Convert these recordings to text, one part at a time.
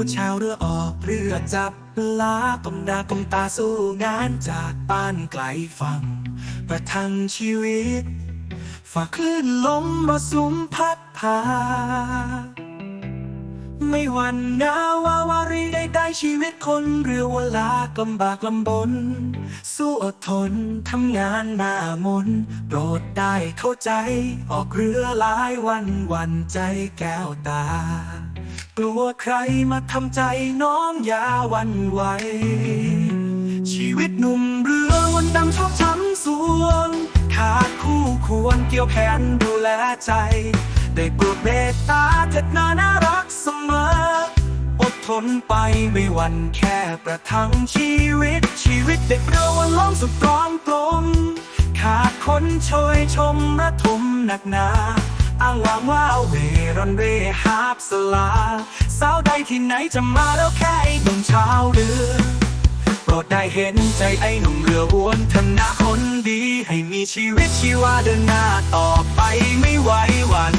ผู้ชาวเรือออกเรือจับลากมดากมตาสู้งานจากบ้านไกลฝั่งประทังชีวิตฝากคลื่นลมมาสุมพัดพา ไม่หวันหนาววาวารีได้ได้ชีวิตคนเรือเวลากลำบากลำบน สู้อดทนทำงานหน้ามน โปรดได้เข้าใจ ออกเรือหลายวันวันใจแก้วตา กลัวใครมาทำใจน้องอย่าวันไหว ชีวิตหนุ่มเรือวันดำชอบช้ำสวง ขาดคู่ควรเกี่ยวแขนดูแลใจ ได้โปรดเมตตาเถิดนาน่ารักเสมอ อดทนไปไม่วันแค่ประทังชีวิต ชีวิตเด็กเราวันล้อมสุดกรองกลมขาดคนช่วยชมระทมหนักหนา อ้างวางว่าเวรอนเรหาบสลาสาวใดที่ไหนจะมาแล้วแค่ไอ้หนุ่มชาวเรือ โปรดได้เห็นใจไอ้หนุ่มเรือหวนทำหน้าคนดี ให้มีชีวิตชีวาเดินหน้าต่อไปไม่ไหววัน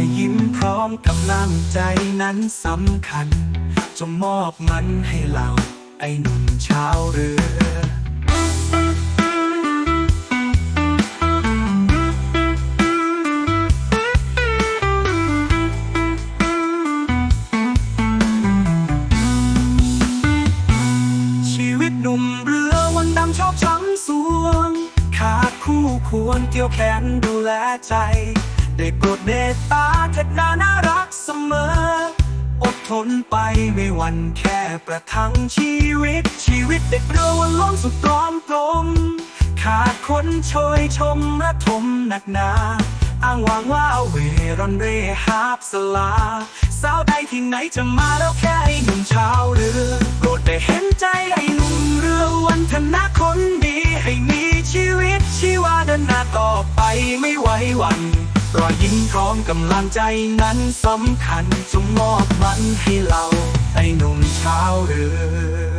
อยยิ้มพร้อมกำลังใจนั้นสำคัญจงมอบมันให้เราไอ้หนุ่มชาวเรือชีวิตหนุ่มเรือวันดำชอบช้ำสวง ขาดคู่ควรเกี่ยวแขนดูแลใจ ได้โปรดเมตตาเถิดนาน่ารักเสมอ อดทนไปไม่วันแค่ประทังชีวิต ชีวิตเด็กเรือวันล้นสุดตรอมกลมขาดคนช่วยชมระทมหนักหนาอ้างวางว่าเวรอนเรหาบสลา สาวใดที่ไหนจะมาแล้วแค่ไอ้หนุ่มชาวเรือโปรดได้เห็นใจไอ้หนุ่มเรือวันธนาคนดีให้มีชีวิตชีวาเดินหน้าต่อไปไม่ไหววัน รอยยิ้มพร้อมกำลังใจนั้นสำคัญจงมอบมันให้เราไอ้หนุ่มชาวเรือ